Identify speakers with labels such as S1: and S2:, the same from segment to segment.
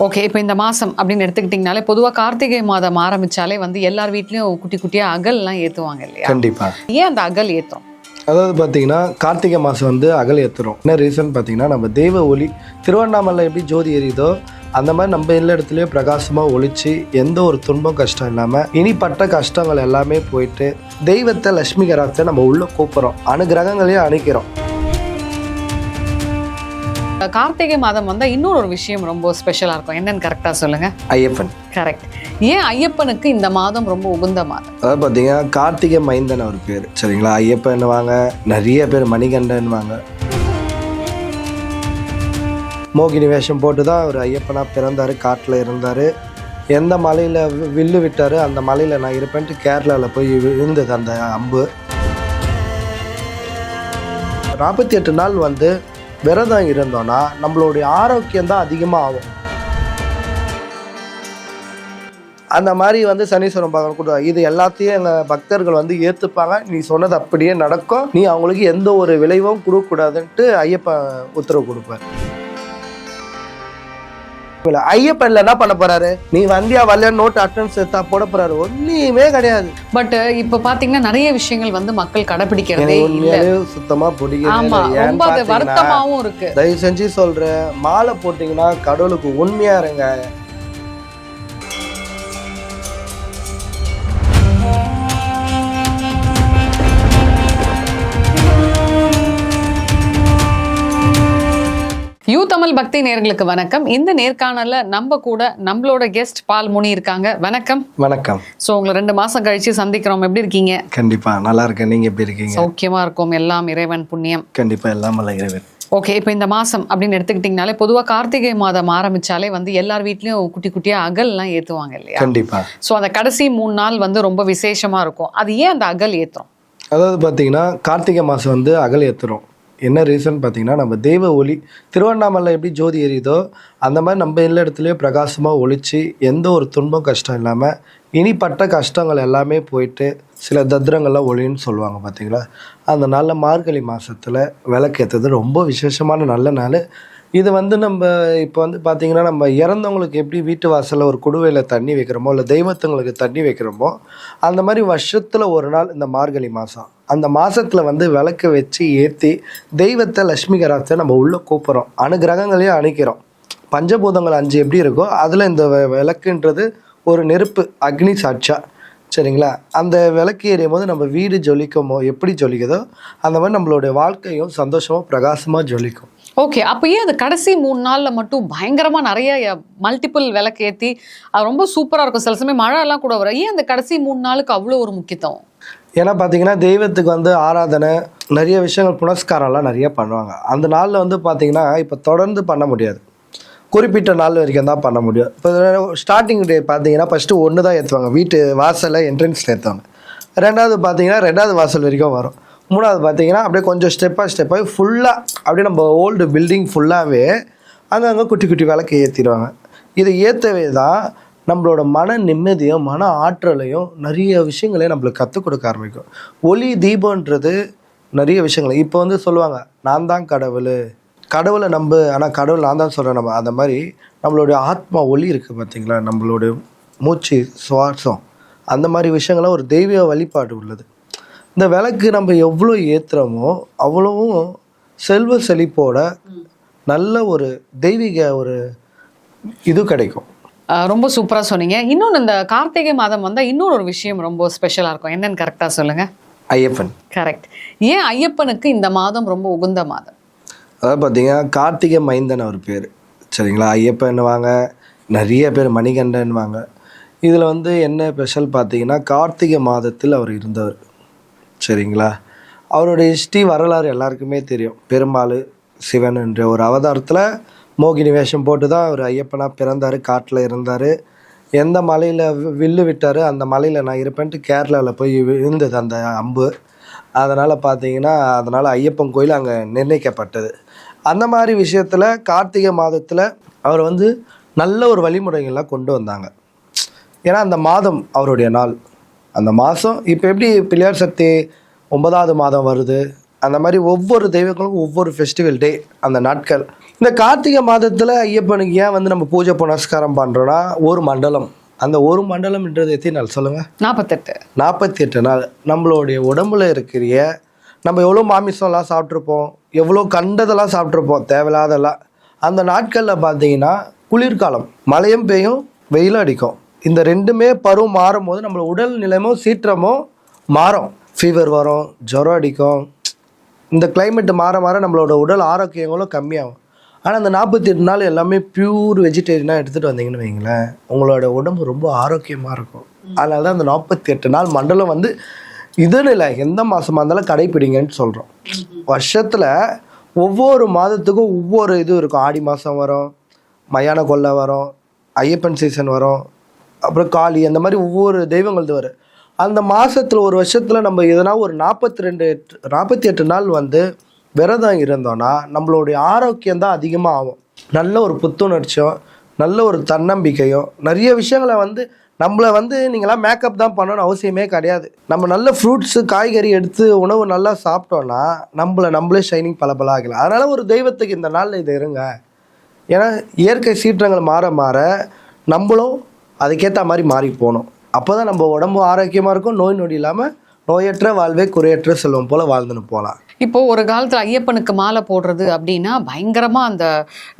S1: Okay இப்போ இந்த மாதம் அப்படின்னு எடுத்துக்கிட்டிங்கனாலே பொதுவாக கார்த்திகை மாதம் ஆரம்பிச்சாலே வந்து எல்லார் வீட்லேயும் குட்டி குட்டியாக அகல்லாம் ஏற்றுவாங்க இல்லையா?
S2: கண்டிப்பாக
S1: ஏன் அந்த அகல் ஏற்றும்
S2: அதாவது பார்த்தீங்கன்னா கார்த்திகை மாதம் வந்து அகல் ஏற்றுறோம் என்ன ரீசன் பார்த்தீங்கன்னா நம்ம தெய்வ ஒளி திருவண்ணாமலை எப்படி ஜோதி எரியுதோ அந்த மாதிரி நம்ம எல்லா இடத்துலையும் பிரகாசமாக ஒளிச்சு எந்த ஒரு துன்பம் கஷ்டம் இல்லாமல் இனிப்பட்ட கஷ்டங்கள் எல்லாமே போயிட்டு தெய்வத்தை லட்சுமி கராத்தை நம்ம உள்ளே கூப்பிட்றோம். அனுகிரகங்களையும் அணைக்கிறோம்
S1: கார்த்திகை மாதம் வந்தால் இன்னொரு ஒரு விஷயம் ரொம்ப ஸ்பெஷலாக இருக்கும். என்னன்னு கரெக்டாக சொல்லுங்கள்
S2: ஐயப்பன்.
S1: கரெக்ட் ஏன் ஐயப்பனுக்கு இந்த மாதம் ரொம்ப உகந்த மாதம்?
S2: அதாவது பார்த்தீங்கன்னா கார்த்திகை மைந்தன் அவர் பேர். சரிங்களா? ஐயப்பன்னுவாங்க. நிறைய பேர் மணிகண்டன்வாங்க மோகினி வேஷம் போட்டு தான் அவர் ஐயப்பனா பிறந்தார் காட்டில் இருந்தார். எந்த மலையில் வில்லு விட்டார் அந்த மலையில் நான் இருப்பேன்ட்டு கேரளாவில் போய் விழுந்தது அந்த அம்பு. நாற்பத்தி எட்டு நாள் வந்து விரதம் இருந்தோன்னா நம்மளுடைய ஆரோக்கியம் தான் அதிகமாக ஆகும் அந்த மாதிரி வந்து சனீஸ்வரன் பகவான் கூட இது எல்லாத்தையும் எங்கள் பக்தர்கள் வந்து ஏற்றுப்பாங்க நீ சொன்னது அப்படியே நடக்கும். நீ அவங்களுக்கு எந்த ஒரு விளைவும் கொடுக்கக்கூடாதுன்ட்டு ஐயப்பன் உத்தரவு கொடுப்பேன் இல்ல, ஐயப்பன் இல்ல என்ன பண்ண போறாரு? நீ வந்தியா வரலையா நோட் அட்டன்ஸ் எடுத்தா போட போறாரு. ஒன்றுமே கிடையாது.
S1: பட் இப்போ பார்த்தீங்கன்னா நிறைய விஷயங்கள் வந்து மக்கள் கடைபிடிக்கிறதே இல்லை.
S2: சுத்தமா பார்த்தீங்கன்னா,
S1: வருத்தமாவும் இருக்கு.
S2: தயவு செஞ்சு சொல்றேன் மாலை போட்டீங்கன்னா கடவுளுக்கு உண்மையா இருங்க.
S1: யூ தமிழ் பக்தி நேர்களுக்கு வணக்கம். இந்த நேர்காணல்ல நம்ம கூட நம்மளோட கெஸ்ட் பால் முனி இருக்காங்க. வணக்கம்.
S2: வணக்கம்.
S1: ஸோ உங்களை ரெண்டு மாசம் கழிச்சு சந்திக்கிறோம். எப்படி இருக்கீங்க?
S2: கண்டிப்பா நல்லா இருக்கேன். நீங்க எப்படி இருக்கீங்க?
S1: சௌக்கியமா இருக்கும். எல்லாம் இறைவன் புண்ணியம்.
S2: கண்டிப்பா எல்லாம் இறைவன்.
S1: ஓகே இப்போ இந்த மாசம் அப்படின்னு எடுத்துக்கிட்டிங்கனாலே பொதுவாக கார்த்திகை மாதம் ஆரம்பிச்சாலே வந்து எல்லார் வீட்லேயும் குட்டி குட்டியாக அகல்லாம் ஏற்றுவாங்க இல்லையா?
S2: கண்டிப்பா.
S1: ஸோ அந்த கடைசி மூணு நாள் வந்து ரொம்ப விசேஷமா இருக்கும். அது ஏன் அந்த அகல் ஏத்துறோம்?
S2: அதாவது பார்த்தீங்கன்னா கார்த்திகை மாதம் வந்து அகல் ஏற்றுறோம் என்ன ரீசன் பார்த்தீங்கன்னா நம்ம தெய்வ ஒளி திருவண்ணாமலை எப்படி ஜோதி எரியுதோ அந்த மாதிரி நம்ம எல்லா இடத்துலையும் பிரகாசமாக ஒழிச்சு எந்த ஒரு துன்பம் கஷ்டம் இல்லாமல் இனிப்பட்ட கஷ்டங்கள் எல்லாமே போயிட்டு சில தத்ரங்கள்லாம் ஒளின்னு சொல்லுவாங்க பார்த்தீங்களா? அந்த நாளில் மார்கழி மாதத்தில் விளக்கேற்றுறது ரொம்ப விசேஷமான நல்ல நாள். இது வந்து நம்ம இப்போ வந்து பார்த்திங்கன்னா நம்ம இறந்தவங்களுக்கு எப்படி வீட்டு வாசலில் ஒரு குடுவையில் தண்ணி வைக்கிறோமோ இல்லை தெய்வத்துங்களுக்கு தண்ணி வைக்கிறோமோ அந்த மாதிரி வருஷத்தில் ஒரு நாள் இந்த மார்கழி மாதம் அந்த மாதத்தில் வந்து விளக்கு வச்சு ஏற்றி தெய்வத்தை லக்ஷ்மி கராத்தை நம்ம உள்ளே கூப்பிட்றோம். அனுகிரகங்களையும் அணிக்கிறோம். பஞ்சபூதங்கள் அஞ்சு எப்படி இருக்கோ அதில் இந்த விளக்குன்றது ஒரு நெருப்பு அக்னி சாட்சா. சரிங்களா? அந்த விளக்கு ஏறியும் போது நம்ம வீடு ஜொலிக்குமோ எப்படி ஜொலிக்குதோ அந்த மாதிரி நம்மளுடைய வாழ்க்கையும் சந்தோஷமாக பிரகாசமாக ஜொலிக்கும்.
S1: ஓகே. அப்போ ஏன் அந்த கடைசி மூணு நாளில் மட்டும் பயங்கரமாக நிறைய மல்டிபிள் விளக்கு ஏற்றி அது ரொம்ப சூப்பராக இருக்கும். சில சமயம் மழை எல்லாம் கூட வரும். ஏன் அந்த கடைசி மூணு நாளுக்கு அவ்வளோ ஒரு முக்கியத்துவம்?
S2: ஏன்னா பார்த்தீங்கன்னா தெய்வத்துக்கு வந்து ஆராதனை நிறைய விஷயங்கள் புனஸ்காரம்லாம் நிறைய பண்ணுவாங்க. அந்த நாளில் வந்து பார்த்தீங்கன்னா இப்போ தொடர்ந்து பண்ண முடியாது. குறிப்பிட்ட நாள் வரைக்கும் தான் பண்ண முடியும். இப்போ ஸ்டார்டிங் டே பார்த்தீங்கன்னா ஃபஸ்ட்டு ஒன்று தான் ஏற்றுவாங்க வீட்டு வாசலில் என்ட்ரன்ஸில் ஏற்றுவாங்க ரெண்டாவது பார்த்தீங்கன்னா ரெண்டாவது வாசல் வரைக்கும் வரும். மூணாவது பார்த்தீங்கன்னா அப்படியே கொஞ்சம் ஸ்டெப்பாக ஸ்டெப்பாக ஃபுல்லாக அப்படியே நம்ம ஓல்டு பில்டிங் ஃபுல்லாகவே அங்கங்கே குட்டி குட்டி விளக்கு ஏற்றிடுவாங்க இது ஏற்றவே தான் நம்மளோட மன நிம்மதியும் மன ஆற்றலையும் நிறைய விஷயங்களையும் நம்மளுக்கு கற்றுக் கொடுக்க ஆரம்பிக்கும். ஒளி தீபம்ன்றது நிறைய விஷயங்கள். இப்போ வந்து சொல்லுவாங்க நான் தான் கடவுள். கடவுளை நம்பு ஆனால் கடவுள் நான் தான் சொல்கிறேன் நம்ம. அந்த மாதிரி நம்மளுடைய ஆத்மா ஒளி இருக்குது பார்த்தீங்களா நம்மளுடைய மூச்சு சுவாசம். அந்த மாதிரி விஷயங்கள்லாம் ஒரு தெய்வீக வழிபாடு உள்ளது. இந்த விளக்கு நம்ம எவ்வளோ ஏற்றுறோமோ அவ்வளவும் செல்வ செழிப்போட நல்ல ஒரு தெய்வீக ஒரு இது கிடைக்கும்.
S1: ரொம்ப சூப்பரா சொன்னீங்க. இன்னொன்று இந்த கார்த்திகை மாதம் வந்தா இன்னொரு ஒரு விஷயம் ரொம்ப ஸ்பெஷலா இருக்கும். என்னன்னு கரெக்டா சொல்லுங்க.
S2: ஐயப்பன்.
S1: கரெக்ட் ஏன் ஐயப்பனுக்கு இந்த மாதம் ரொம்ப உகந்த மாதம்?
S2: அதாவது பார்த்தீங்கன்னா கார்த்திகை மைந்தன் அவர் பேர். சரிங்களா? ஐயப்பன்னுவாங்க. நிறைய பேர் மணிகண்டன்வாங்க இதில் வந்து என்ன ஸ்பெஷல் பார்த்தீங்கன்னா கார்த்திகை மாதத்தில் அவர் இருந்தவர். சரிங்களா? அவருடைய ஹிஸ்ட்ரி வரலாறு எல்லாருக்குமே தெரியும். பெருமாள் சிவன் என்ற ஒரு அவதாரத்தில் மோகினி வேஷம் போட்டு தான் அவர் ஐயப்பனாக பிறந்தார் காட்டில் இருந்தார். எந்த மலையில் வில்லு விட்டார் அந்த மலையில் நான் இருப்பேன்ட்டு கேரளாவில் போய் விழுந்தது அந்த அம்பு. அதனால் பார்த்தீங்கன்னா அதனால் ஐயப்பன் கோயில் அங்கே நிர்ணயிக்கப்பட்டது. அந்த மாதிரி விஷயத்தில் கார்த்திகை மாதத்தில் அவர் வந்து நல்ல ஒரு வழிமுறைகள்லாம் கொண்டு வந்தாங்க. ஏன்னா அந்த மாதம் அவருடைய நாள். அந்த மாதம் இப்போ எப்படி பிள்ளையார் சக்தி ஒன்பதாவது மாதம் வருது? அந்த மாதிரி ஒவ்வொரு தெய்வங்களுக்கும் ஒவ்வொரு ஃபெஸ்டிவல் டே அந்த நாட்கள். இந்த கார்த்திகை மாதத்தில் ஐயப்பனுக்கு ஏன் வந்து நம்ம பூஜை புனஸ்காரம் பண்ணுறோன்னா ஒரு மண்டலம். அந்த ஒரு மண்டலம்ன்றது எத்தனை நாள் சொல்லுங்கள்
S1: நாற்பத்தெட்டு
S2: நாற்பத்தி எட்டு நாள். நம்மளுடைய உடம்புல இருக்கிற நம்ம எவ்வளோ மாமிசம்லாம் சாப்பிட்ருப்போம் எவ்வளோ கண்டதெல்லாம் சாப்பிட்ருப்போம் தேவையில்லாதெல்லாம் அந்த நாட்களில் பார்த்தீங்கன்னா குளிர்காலம். மழையும் பெய்யும் வெயிலும் அடிக்கும். இந்த ரெண்டுமே பருவம் மாறும் போது நம்மள உடல் நிலைமோ சீற்றமோ மாறும். ஃபீவர் வரும் ஜுரம் அடிக்கும். இந்த கிளைமேட் மாற மாற நம்மளோட உடல் ஆரோக்கியங்களும் கம்மியாகும். ஆனால் அந்த நாற்பத்தி எட்டு நாள் எல்லாமே பியூர் வெஜிடேரியனாக எடுத்துகிட்டு வந்தீங்கன்னு வைங்களேன் உங்களோட உடம்பு ரொம்ப ஆரோக்கியமாக இருக்கும். அதனால தான் அந்த நாற்பத்தி எட்டு நாள் மண்டலம் வந்து இதுன்னு இல்லை எந்த மாதமாக இருந்தாலும் கடைப்பிடிங்கன்னு சொல்கிறோம் வருஷத்தில் ஒவ்வொரு மாதத்துக்கும் ஒவ்வொரு இது இருக்கும். ஆடி மாதம் வரும் மயான கொள்ளை வரும் ஐயப்பன் சீசன் வரும் அப்புறம் காளி அந்த மாதிரி ஒவ்வொரு தெய்வங்களது வரும். அந்த மாதத்தில் ஒரு வருஷத்தில் நம்ம எதனா ஒரு நாற்பத்தி ரெண்டு நாற்பத்தி எட்டு நாள் வந்து விரதம் இருந்தோன்னா நம்மளுடைய ஆரோக்கியம் தான் அதிகமாக ஆகும். நல்ல ஒரு புத்துணர்ச்சியும் நல்ல ஒரு தன்னம்பிக்கையும் நிறைய விஷயங்களை வந்து நம்மளை வந்து நீங்களாம் மேக்கப் தான் பண்ணணும்னு அவசியமே கிடையாது. நம்ம நல்ல ஃப்ரூட்ஸு காய்கறி எடுத்து உணவு நல்லா சாப்பிட்டோன்னா நம்மளை நம்மளே ஷைனிங் பல ஆகலாம் அதனால் ஒரு தெய்வத்துக்கு இந்த நாளில் இது இருங்க. ஏன்னா இயற்கை சீற்றங்கள் மாற மாற நம்மளும் அதுக்கேற்ற மாதிரி மாறி போகணும். அப்போ தான் நம்ம உடம்பு ஆரோக்கியமாக இருக்கும். நோய் நொடி இல்லாமல் நோயற்ற வாழ்வே குறையற்ற செல்வம் போல் வாழ்ந்துன்னு போகலாம்
S1: இப்போ ஒரு காலத்துல ஐயப்பனுக்கு மாலை போடுறது அப்படின்னா பயங்கரமா அந்த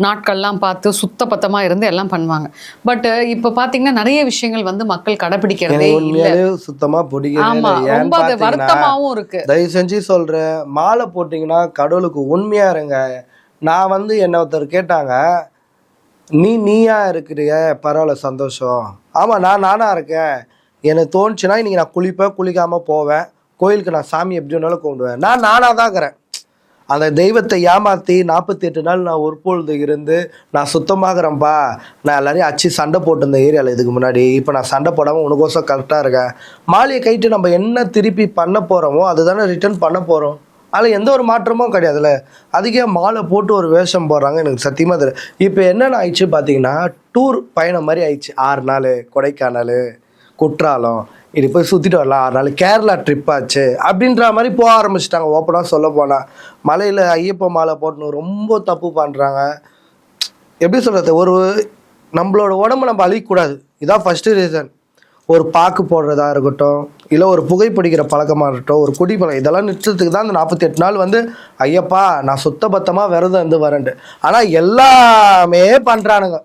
S1: நாட்கள்லாம் பார்த்து சுத்த பத்தமா இருந்து எல்லாம் பண்ணுவாங்க. பட் இப்போ பாத்தீங்கன்னா நிறைய விஷயங்கள் வந்து மக்கள் கடைபிடிக்கிறதே இல்ல.
S2: சுத்தமாக ஏன்னு
S1: ரொம்ப அது
S2: பார்த்தீங்கன்னா
S1: வருத்தமாவும் இருக்கு.
S2: தயவு செஞ்சு சொல்கிறேன் மாலை போட்டிங்கன்னா கடவுளுக்கு உண்மையாக இருங்க. நான் வந்து என்ன ஒருத்தர் கேட்டாங்க நீ நீயா இருக்கிறிய? பரவாயில்ல சந்தோஷம். ஆமாம் நான் நானாக இருக்கேன். எனக்கு தோணுச்சுன்னா இன்னைக்கு நான் குளிப்பேன் குளிக்காமல் போவேன். கோயிலுக்கு நான் சாமி எப்படி வேணாலும் கொண்டுவேன் நான் நானாக தான் இருக்கிறேன். அந்த தெய்வத்தை ஏமாற்றி நாற்பத்தி எட்டு நாள் நான் ஒரு பொழுது இருந்து நான் சுத்தமாகறேன்ப்பா நான் எல்லாரையும் அச்சு சண்டை போட்டிருந்த ஏரியாவில் இதுக்கு முன்னாடி. இப்போ நான் சண்டை போடாமல் உனக்கோசம் கரெக்டாக இருக்கேன். மாலையை கைட்டு நம்ம என்ன திருப்பி பண்ண போகிறோமோ அதுதானே ரிட்டர்ன் பண்ண போகிறோம் அதில் எந்த ஒரு மாற்றமும் கிடையாதுல்ல. அதுக்கே மாலை போட்டு ஒரு வேஷம் போடுறாங்க எனக்கு சத்தியமாக தெரியல இப்போ என்னென்ன ஆயிடுச்சு பார்த்தீங்கன்னா டூர் பயணம் மாதிரி ஆயிடுச்சு. ஆறு நாள் கொடைக்கானல் குற்றாலம் இது போய் சுற்றிட்டு வரலாம். ஆறு நாள் கேரளா ட்ரிப் ஆச்சு. அப்படின்ற மாதிரி போக ஆரம்பிச்சிட்டாங்க. ஓப்பனாக சொல்ல போனால் மலையில் ஐயப்ப மாலை போடணும் ரொம்ப தப்பு பண்ணுறாங்க எப்படி சொல்கிறது ஒரு நம்மளோட உடம்ப நம்ம அழிக்கக்கூடாது. இதான் ஃபஸ்ட்டு ரீசன் ஒரு பாக்கு போடுறதா இருக்கட்டும் இல்லை ஒரு புகைப்பிடிக்கிற பழக்கமாக இருக்கட்டும் ஒரு குடிப்பழக்கம் இதெல்லாம் நிறுத்தத்துக்கு தான் அந்த நாற்பத்தி எட்டு நாள் வந்து ஐயப்பா நான் சுத்தபத்தமாக விரதம் இருந்து வரேன்ட்டு. ஆனால் எல்லாமே பண்ணுறானுங்க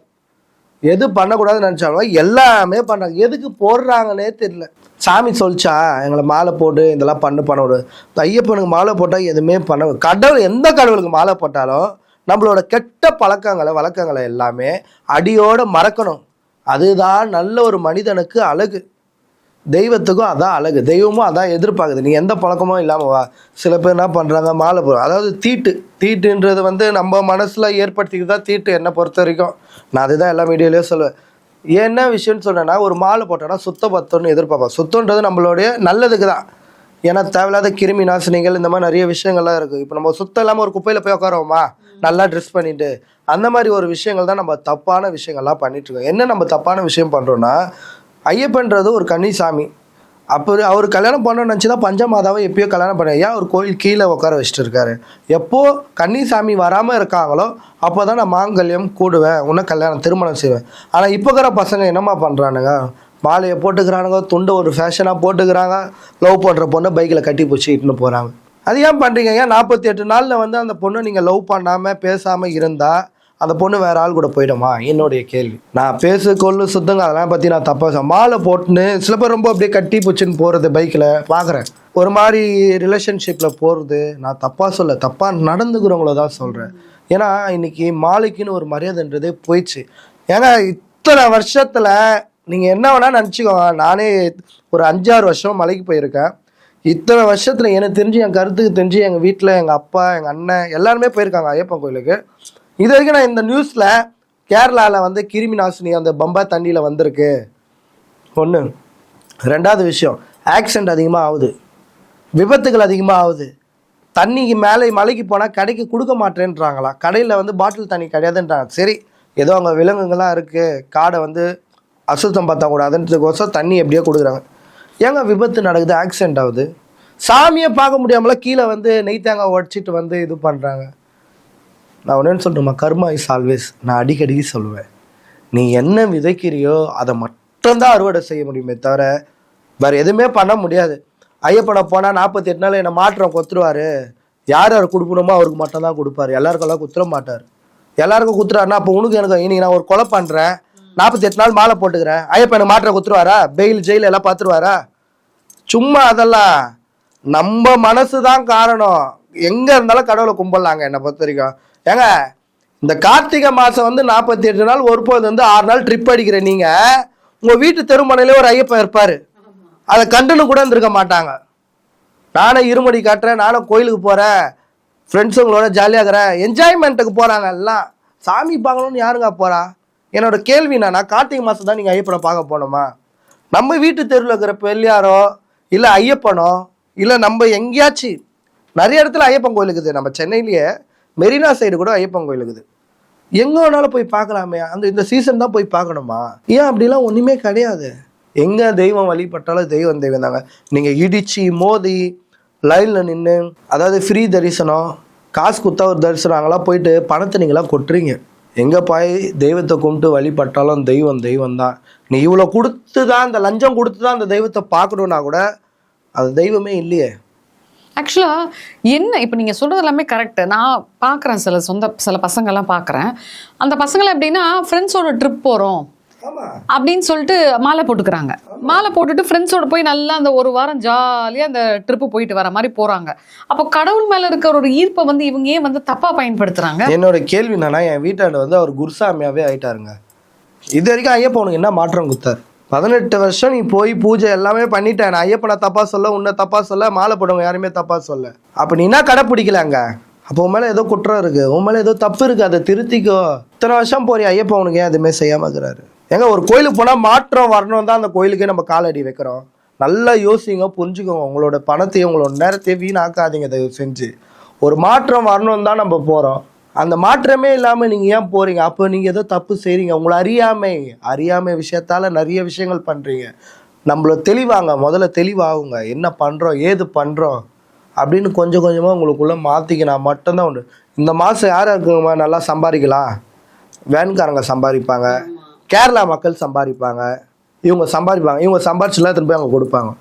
S2: எது பண்ணக்கூடாதுன்னு நினச்சாலும் எல்லாமே பண்ணுறாங்க எதுக்கு போடுறாங்கன்னே தெரியல. சாமி சொல்லிச்சா எங்களை மாலை போட்டு இதெல்லாம் பண்ணு பண்ண விடு. ஐயப்பனுக்கு மாலை போட்டால் எதுவுமே பண்ண கடவுள் எந்த கடவுளுக்கு மாலை போட்டாலும் நம்மளோட கெட்ட பழக்கங்களை வழக்கங்களை எல்லாமே அடியோடு மறக்கணும். அதுதான் நல்ல ஒரு மனிதனுக்கு அழகு. தெய்வத்துக்கும் அதான் அழகு. தெய்வமும் அதான் எதிர்பார்க்குது. நீ எந்த பழக்கமும் இல்லாமல் வா. சில பேர் என்ன பண்ணுறாங்க மாலை போ அதாவது தீட்டு. தீட்டுன்றது வந்து நம்ம மனசில் ஏற்படுத்திக்கிட்டு தான் தீட்டு என்னை பொறுத்த வரைக்கும். நான் அதுதான் எல்லா மீடியாலையும் சொல்லுவேன். என்ன விஷயம்னு சொன்னேன்னா ஒரு மாலை போட்டோன்னா சுத்த பத்தம்னு எதிர்பார்ப்பேன் சுத்தன்றது நம்மளுடைய நல்லதுக்கு தான் ஏன்னா தேவையில்லாத கிருமி நாசினிகள் இந்த மாதிரி நிறைய விஷயங்கள்லாம் இருக்குது இப்போ நம்ம சுத்தம் இல்லாமல் ஒரு குப்பையில் போய் உட்காரோமா நல்லா ட்ரெஸ் பண்ணிட்டு. அந்த மாதிரி ஒரு விஷயங்கள் தான் நம்ம தப்பான விஷயங்கள்லாம் பண்ணிட்டுருக்கோம் என்ன நம்ம தப்பான விஷயம் பண்ணுறோன்னா ஐயப்பன்றது ஒரு கன்னிசாமி. அப்போ அவர் கல்யாணம் பண்ணணும்னு நினச்சி தான் பஞ்சமாதாவை எப்பயோ கல்யாணம் பண்ண ஏன் அவர் கோயில் கீழே உட்கார வச்சுட்டு இருக்காரு எப்போ கன்னிசாமி வராமல் இருக்காங்களோ அப்போ தான் நான் மாங்கல்யம் கூடுவேன் உன்னை கல்யாணம் திருமணம் செய்வேன். ஆனால் இப்போ இருக்கிற பசங்க என்னம்மா பண்ணுறானுங்க மாலையை போட்டுக்கிறானுங்க துண்டை ஒரு ஃபேஷனாக போட்டுக்கிறாங்க லவ் பண்ணுற பொண்ணை பைக்கில் கட்டி பிடிச்சி இட்டுன்னு போகிறாங்க அது ஏன் பண்ணுறீங்க ஏன் நாற்பத்தி எட்டு நாளில் வந்து அந்த பொண்ணை நீங்கள் லவ் பண்ணாமல் பேசாமல் இருந்தால் அந்த பொண்ணு வேற ஆள் கூட போயிடுமா? என்னுடைய கேள்வி. நான் பேசு கொள்ளு சுத்தங்க அதெல்லாம் பற்றி நான் தப்பாக சொல்ல மாலை போட்டுன்னு சில பேர் ரொம்ப அப்படியே கட்டி போச்சுன்னு போகிறது பைக்கில். பார்க்குறேன் ஒரு மாதிரி ரிலேஷன்ஷிப்பில் போகிறது நான் தப்பாக சொல்ல தப்பாக நடந்துக்கிறவங்கள தான் சொல்கிறேன் ஏன்னா இன்னைக்கு மாலைக்குன்னு ஒரு மரியாதைன்றதே போயிடுச்சு. ஏன்னா இத்தனை வருஷத்தில் நீங்கள் என்ன வேணால் நினச்சிக்கோங்க. நானே ஒரு அஞ்சாறு வருஷம் மலைக்கு போயிருக்கேன். இத்தனை வருஷத்தில் எனக்கு தெரிஞ்சு என் கருத்துக்கு தெரிஞ்சு எங்கள் வீட்டில் எங்கள் அப்பா எங்கள் அண்ணன் எல்லாருமே போயிருக்காங்க ஐயப்பன் கோயிலுக்கு. இது வரைக்கும் நான் இந்த நியூஸில் கேரளாவில் வந்து கிருமி நாசினி அந்த பம்பா தண்ணியில் வந்திருக்கு. ஒன்று ரெண்டாவது விஷயம் ஆக்சிடெண்ட் அதிகமாக ஆகுது விபத்துகள் அதிகமாக ஆகுது தண்ணிக்கு மேலே மலைக்கு போனால் கடைக்கு கொடுக்க மாட்டேன்றாங்களாம் கடையில் வந்து பாட்டில் தண்ணி கிடையாதுன்றாங்க. சரி ஏதோ அங்கே விலங்குகள்லாம் இருக்குது காடை வந்து அசுத்தம் பார்த்தக்கூடாதுன்றதுக்கோசம் தண்ணி எப்படியோ கொடுக்குறாங்க. ஏங்க விபத்து நடக்குது ஆக்சிடென்ட் ஆகுது? சாமியை பார்க்க முடியாமல கீழே வந்து நெய் தேங்காய் உடச்சிட்டு வந்து இது பண்ணுறாங்க நான் ஒன்று சொல்லணுமா கர்மா இஸ் ஆல்வேஸ். நான் அடிக்கடி சொல்லுவேன். நீ என்ன விதைக்கிறியோ அதை மட்டும்தான் அறுவடை செய்ய முடியுமே தவிர வேறு எதுவுமே பண்ண முடியாது. ஐயப்பனை போனால் நாற்பத்தி எட்டு நாள் என்னை மாற்றம் கொத்துருவார். யார் யார் கொடுக்கணுமோ அவருக்கு மட்டும்தான் கொடுப்பாரு. எல்லாருக்கெல்லாம் குத்துற மாட்டார். எல்லாருக்கும் குத்துறாருன்னா அப்போ உனக்கு எனக்கு இன்னைக்கு நான் ஒரு கொலை பண்ணுறேன் நாற்பத்தி எட்டு நாள் மாலை போட்டுக்கிறேன். ஐயப்பனை மாற்றம் குத்துருவாரா? பெயில் ஜெயில் எல்லாம் பார்த்துருவாரா? சும்மா அதெல்லாம். நம்ம மனசு தான் காரணம். எங்கே இருந்தாலும் கடவுளை கும்பிடலாங்க என்னை பொறுத்த வரைக்கும். ஏங்க இந்த கார்த்திகை மாதம் வந்து நாற்பத்தி எட்டு நாள் ஒரு பொழுது வந்து ஆறு நாள் ட்ரிப் அடிக்கிற நீங்க உங்க வீட்டு தெருமனையில ஒரு ஐயப்பன் இருப்பார். அதை கண்டுன்னு கூட இருந்திருக்க மாட்டாங்க. நானே இருமடி காட்டுறேன் நானும் கோயிலுக்கு போகிறேன் ஃப்ரெண்ட்ஸுங்களோட ஜாலியாக இருக்கிறேன். என்ஜாய்மெண்ட்டுக்கு போகிறாங்க எல்லாம். சாமி பார்க்கணும்னு யாருங்க போகிறா என்னோட கேள்வி என்னன்னா கார்த்திகை மாதம் தான் நீங்கள் ஐயப்பனை பார்க்க போனோமா நம்ம வீட்டு தெருவில் இருக்கிற பெரியாரோ இல்லை ஐயப்பனோ இல்லை நம்ம எங்கேயாச்சும் நிறைய இடத்துல ஐயப்பன் கோயில் இருக்குது நம்ம சென்னையிலேயே மெரினா சைடு கூட ஐயப்பன் கோயில் இருக்குது. எங்கே வேணாலும் போய் பார்க்கலாமே. அந்த இந்த சீசன் தான் போய் பார்க்கணுமா? ஏன் அப்படிலாம் ஒன்றுமே கிடையாது. எங்கே தெய்வம் வழிபட்டாலும் தெய்வம் தெய்வம் தாங்க. நீங்கள் இடிச்சு மோதி லைனில் நின்று அதாவது ஃப்ரீ தரிசனம் காசு குத்தா ஒரு தரிசனம் அங்கெல்லாம் போயிட்டு பணத்தை நீங்களாம் கொட்டுறீங்க. எங்கே போய் தெய்வத்தை கும்பிட்டு வழிபட்டாலும் தெய்வம் தெய்வம் தான். நீ இவ்வளோ கொடுத்து தான் இந்த லஞ்சம் கொடுத்து தான் அந்த தெய்வத்தை பார்க்கணுன்னா கூட அது தெய்வமே இல்லையே.
S1: ஆக்சுவலா என்ன இப்போ நீங்க சொல்றது எல்லாமே கரெக்ட் நான் பார்க்குறேன் சில சொந்த சில பசங்கெல்லாம் பார்க்குறேன். அந்த பசங்களை எப்படின்னா ஃப்ரெண்ட்ஸோட ட்ரிப் போகிறோம் அப்படின்னு சொல்லிட்டு மாலை போட்டுக்கிறாங்க. மாலை போட்டுட்டு ஃப்ரெண்ட்ஸோட போய் நல்லா அந்த ஒரு வாரம் ஜாலியாக அந்த ட்ரிப்பு போயிட்டு வர மாதிரி போகிறாங்க அப்போ கடவுள் மேலே இருக்கிற ஒரு ஈர்ப்பை வந்து இவங்க ஏன் வந்து தப்பாக பயன்படுத்துகிறாங்க
S2: என்னோட கேள்வி என்னன்னா என் வீட்டாண்ட வந்து அவர் குருசாமியாவே ஆயிட்டாருங்க. இது வரைக்கும் உனக்கு என்ன மாற்றம் கொடுத்தாரு? பதினெட்டு வருஷம் நீ போய் பூஜை எல்லாமே பண்ணிட்ட. நான் ஐயப்பனை தப்பா சொல்ல உன்னை தப்பா சொல்ல மாலை போடுவங்க யாருமே தப்பா சொல்ல. அப்ப நீ என்ன கடைப்பிடிக்கலாங்க அப்போ உன் மேல ஏதோ குற்றம் இருக்கு. உன் மேல ஏதோ தப்பு இருக்கு. அதை திருத்திக்கோ. இத்தனை வருஷம் போறிய? ஐயப்பன் உனக்கு ஏன் எதுவுமே செய்யாம இருக்கிறாரு? ஏங்க ஒரு கோயிலுக்கு போனா மாற்றம் வரணும் தான் அந்த கோயிலுக்கே நம்ம காலடி வைக்கிறோம். நல்லா யோசிங்க புரிஞ்சுக்கோங்க. உங்களோட பணத்தையும் உங்களோட நேரத்தையும் வீணாக்காதீங்க. அதை செஞ்சு. ஒரு மாற்றம் வரணும் தான் நம்ம போகிறோம் அந்த மாற்றமே இல்லாமல் நீங்கள் ஏன் போகிறீங்க அப்போ நீங்கள் ஏதோ தப்பு செய்கிறீங்க உங்களை அறியாமை அறியாமை விஷயத்தால் நிறைய விஷயங்கள் பண்ணுறீங்க நம்மள தெளிவாங்க. முதல்ல தெளிவாகுங்க. என்ன பண்ணுறோம் ஏது பண்ணுறோம் அப்படின்னு கொஞ்சம் கொஞ்சமாக உங்களுக்குள்ளே மாற்றிக்கினா மட்டும்தான் உண்டு. இந்த மாதம் யார் இருக்குங்கம்மா நல்லா சம்பாதிக்கலாம். வேன்காரங்க சம்பாதிப்பாங்க. கேரளா மக்கள் சம்பாதிப்பாங்க. இவங்க சம்பாதிப்பாங்க. இவங்க சம்பாரிச்சுலாம் திரும்பி அவங்க கொடுப்பாங்க?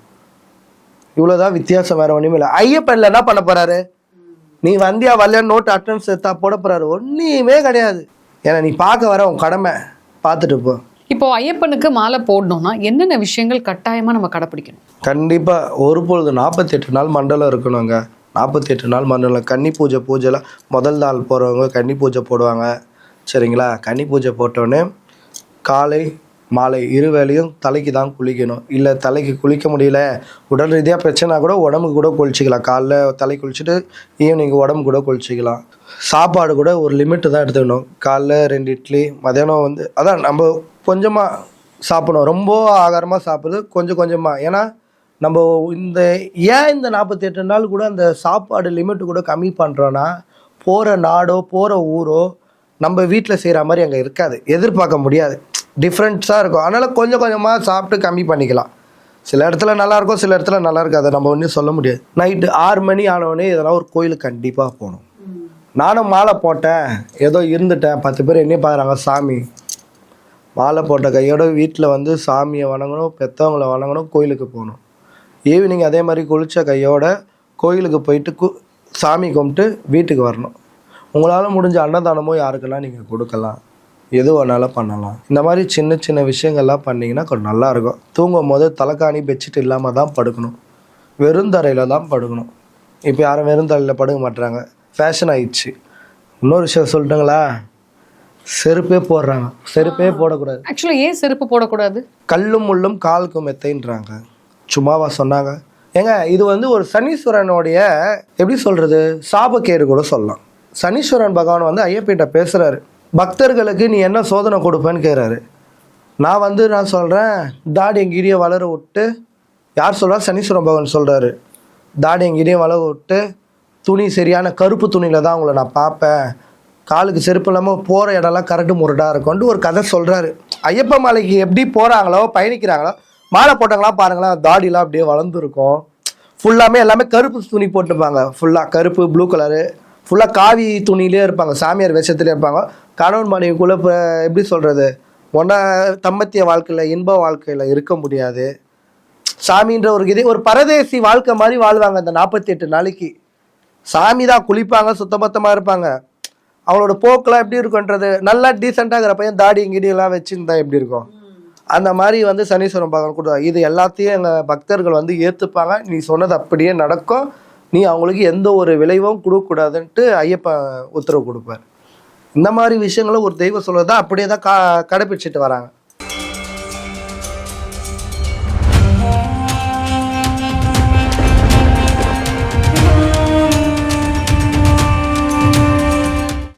S2: இவ்வளோதான் வித்தியாசம் வேறு ஒன்றுமே இல்லை. ஐயப்பன்ல என்ன பண்ண போகிறாரு நீ வந்தியா வரலையா? நோட்டு அட்டன்ஸ் எடுத்தா போட போறாரு. ஒன்றுமே கிடையாது. ஏன்னா நீ பார்க்க வர உன் கடமை. பார்த்துட்டு போ.
S1: இப்போ ஐயப்பனுக்கு மாலை போடணும்னா என்னென்ன விஷயங்கள் கட்டாயமாக நம்ம கடைப்பிடிக்கணும்?
S2: கண்டிப்பாக ஒரு பொழுது நாற்பத்தெட்டு நாள் மண்டலம் இருக்கணுங்க. நாற்பத்தெட்டு நாள் மண்டலம். கன்னி பூஜை பூஜைலாம் முதல் நாள் போகிறவங்க கன்னி பூஜை போடுவாங்க. சரிங்களா? கன்னி பூஜை போட்டோடனே காலை மாலை இரு வேளையும் தலைக்கு தான் குளிக்கணும். இல்லை தலைக்கு குளிக்க முடியல. உடல் ரீதியாக பிரச்சனை கூட உடம்புக்கு கூட குளிச்சிக்கலாம். காலைல தலை குளிச்சுட்டு ஈவினிங் உடம்பு கூட குளிச்சிக்கலாம். சாப்பாடு கூட ஒரு லிமிட்டு தான் எடுத்துக்கணும். காலைல ரெண்டு இட்லி மதியானம் வந்து அதான் நம்ம கொஞ்சமாக சாப்பிடணும். ரொம்ப ஆகாரமாக சாப்பிடுறது கொஞ்சம் கொஞ்சமாக ஏன்னா நம்ம இந்த ஏன் இந்த நாற்பத்தி எட்டு நாள் கூட அந்த சாப்பாடு லிமிட்டு கூட கம்மி பண்ணுறோன்னா போகிற நாடோ போகிற ஊரோ நம்ம வீட்டில் செய்கிற மாதிரி அங்கே இருக்காது. எதிர்பார்க்க முடியாது. டிஃப்ரெண்ட்ஸாக இருக்கும். அதனால் கொஞ்சம் கொஞ்சமாக சாப்பிட்டு கம்மி பண்ணிக்கலாம். சில இடத்துல நல்லா இருக்கும் சில இடத்துல நல்லா இருக்காது நம்ம ஒன்றும் சொல்ல முடியாது. நைட்டு ஆறு மணி ஆனவொடனே எதனா ஒரு கோயிலுக்கு கண்டிப்பாக போகணும். நானும் மாலை போட்டேன். ஏதோ இருந்துட்டேன். பத்து பேர் என்ன பார்க்குறாங்க சாமி. மாலை போட்ட கையோட வீட்டில் வந்து சாமியை வணங்கணும் பெற்றவங்களை வணங்கணும் கோயிலுக்கு போகணும். ஈவினிங் அதே மாதிரி குளித்த கையோட கோயிலுக்கு போயிட்டு கு சாமி கும்பிட்டு வீட்டுக்கு வரணும். உங்களால் முடிஞ்ச அன்னதானமோ யாருக்கெல்லாம் நீங்கள் கொடுக்கலாம். எது வேணாலும் பண்ணலாம். இந்த மாதிரி சின்ன சின்ன விஷயங்கள்லாம் பண்ணிங்கன்னா கொஞ்சம் நல்லா இருக்கும் தூங்கும் போது தலைக்காணி பெட்ஷீட் இல்லாமல் தான் படுக்கணும். வெறும் தரையில் தான் படுக்கணும். இப்போ யாரும் வெறும் தரையில் படுக்க மாட்டுறாங்க ஃபேஷன் ஆயிடுச்சு. இன்னொரு விஷயம் சொல்லட்டுங்களா? செருப்பே போடுறாங்க. செருப்பே போடக்கூடாது.
S1: ஆக்சுவலி ஏன் செருப்பு போடக்கூடாது?
S2: கல்லும் முள்ளும் காலுக்கு மெத்தைன்றாங்க சும்மாவா சொன்னாங்க. ஏங்க இது வந்து ஒரு சனீஸ்வரனுடைய எப்படி சொல்றது சாபக்கேடு கூட சொல்லலாம். சனீஸ்வரன் பகவான் வந்து ஐயப்பிட்ட பேசுறாரு. பக்தர்களுக்கு நீ என்ன சோதனை கொடுப்பேன்னு கேட்குறாரு. நான் வந்து நான் சொல்கிறேன் தாடி எங்கீடியை வளர விட்டு யார் சொல்கிறார் சனீஸ்வரன் பகவான் சொல்கிறாரு தாடி எங்கீடியும் வளர விட்டு துணி சரியான கருப்பு துணியில் தான் உங்களை நான் பார்ப்பேன். காலுக்கு செருப்பு இல்லாமல் போகிற இடம்லாம் கரட்டு முரடாக இருக்கும்னு ஒரு கதை சொல்கிறாரு ஐயப்ப மலைக்கு எப்படி போகிறாங்களோ பயணிக்கிறாங்களோ மாலை போட்டாங்களா பாருங்களேன் தாடிலாம் அப்படியே வளர்ந்துருக்கும். ஃபுல்லாமே எல்லாமே கருப்பு துணி போட்டுப்பாங்க ஃபுல்லாக கருப்பு ப்ளூ கலரு ஃபுல்லாக காவி துணியிலே இருப்பாங்க சாமியார் வேஷத்துலேயே இருப்பாங்க. கணவன் மனைவிக்குள்ளே இப்போ எப்படி சொல்கிறது ஒன்றா தம்பத்திய வாழ்க்கையில் இன்ப வாழ்க்கையில் இருக்க முடியாது. சாமின்ற ஒரு இது ஒரு பரதேசி வாழ்க்கை மாதிரி வாழ்வாங்க அந்த நாற்பத்தி எட்டு நாளைக்கு. சாமி தான் குளிப்பாங்க சுத்தபத்தமாக இருப்பாங்க. அவங்களோட போக்கெலாம் எப்படி இருக்குன்றது நல்லா டீசெண்டாக இருக்கிற பையன் தாடி இங்கிடியெல்லாம் வச்சுருந்தா எப்படி இருக்கும்? அந்த மாதிரி வந்து சனீஸ்வரன் பகவான் கொடுத்தாங்க இது எல்லாத்தையும் எங்கள் பக்தர்கள் வந்து ஏற்றுப்பாங்க நீ சொன்னது அப்படியே நடக்கும். நீ அவங்களுக்கு எந்த ஒரு விளைவும் கொடுக்கக்கூடாதுன்ட்டு ஐயப்பன் உத்தரவு கொடுப்பார். இந்த மாதிரி விஷயங்களும் ஒரு தெய்வம் சொல்கிறதா தான் அப்படியே தான் கா கடைப்பிடிச்சிட்டு வராங்க.